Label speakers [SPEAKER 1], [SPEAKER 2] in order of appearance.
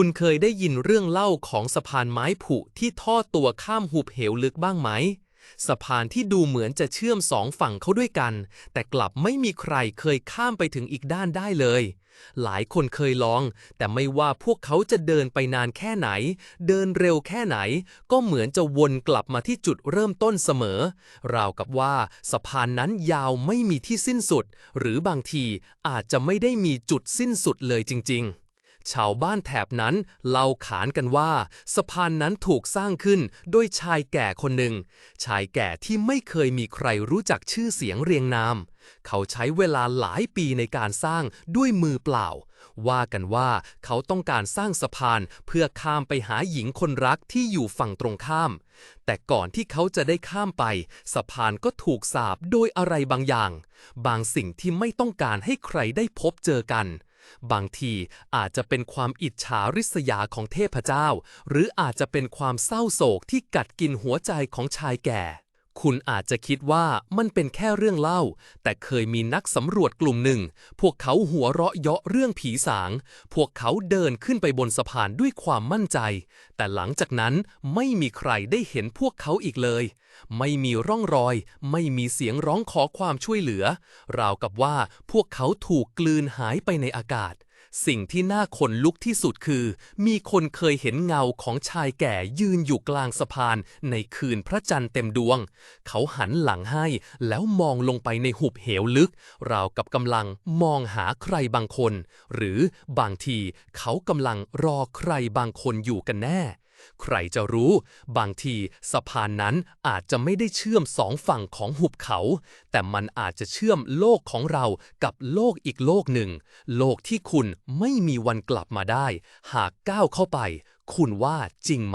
[SPEAKER 1] คุณเคยได้ยินเรื่องเล่าของสะพานไม้ผุที่ทอดตัวข้ามหุบเหวลึกบ้างไหม สะพานที่ดูเหมือนจะเชื่อมสองฝั่งเข้าด้วยกัน แต่กลับไม่มีใครเคยข้ามไปถึงอีกด้านได้เลย หลายคนเคยลอง แต่ไม่ว่าพวกเขาจะเดินไปนานแค่ไหน เดินเร็วแค่ไหน ก็เหมือนจะวนกลับมาที่จุดเริ่มต้นเสมอ ราวกับว่าสะพานนั้นยาวไม่มีที่สิ้นสุด หรือบางทีอาจจะไม่ได้มีจุดสิ้นสุดเลยจริง ๆ ชาวบ้านแถบนั้นเล่าขานกันว่า สะพานนั้นถูกสร้างขึ้นโดยชายแก่คนหนึ่ง ชายแก่ที่ไม่เคยมีใครรู้จักชื่อเสียงเรียงนาม เขาใช้เวลาหลายปีในการสร้างด้วยมือเปล่า ว่ากันว่าเขาต้องการสร้างสะพานเพื่อข้ามไปหาหญิงคนรักที่อยู่ฝั่งตรงข้าม แต่ก่อนที่เขาจะได้ข้ามไป สะพานก็ถูกสาบโดยอะไรบางอย่าง บางสิ่งที่ไม่ต้องการให้ใครได้พบเจอกัน บางทีอาจจะเป็นความอิจฉาริษยาของเทพเจ้า หรืออาจจะเป็นความเศร้าโศกที่กัดกินหัวใจของชายแก่ คุณอาจจะคิดว่ามันเป็นแค่เรื่องเล่า แต่เคยมีนักสำรวจกลุ่มหนึ่ง พวกเขาหัวเราะเยาะเรื่องผีสาง พวกเขาเดินขึ้นไปบนสะพานด้วยความมั่นใจ แต่หลังจากนั้นไม่มีใครได้เห็นพวกเขาอีกเลย ไม่มีร่องรอย ไม่มีเสียงร้องขอความช่วยเหลือ ราวกับว่าพวกเขาถูกกลืนหายไปในอากาศ สิ่งที่น่าขนลุกที่สุดคือ มีคนเคยเห็นเงาของชายแก่ยืนอยู่กลางสะพานในคืนพระจันทร์เต็มดวง เขาหันหลังให้แล้วมองลงไปในหุบเหวลึก ราวกับกำลังมองหาใครบางคน หรือบางทีเขากำลังรอใครบางคนอยู่กันแน่ ใครจะรู้ บางทีสะพานนั้นอาจจะไม่ได้เชื่อมสองฝั่งของหุบเขา แต่มันอาจจะเชื่อมโลกของเรากับโลกอีกโลกหนึ่ง โลกที่คุณไม่มีวันกลับมาได้ หากก้าวเข้าไป คุณว่าจริงไหม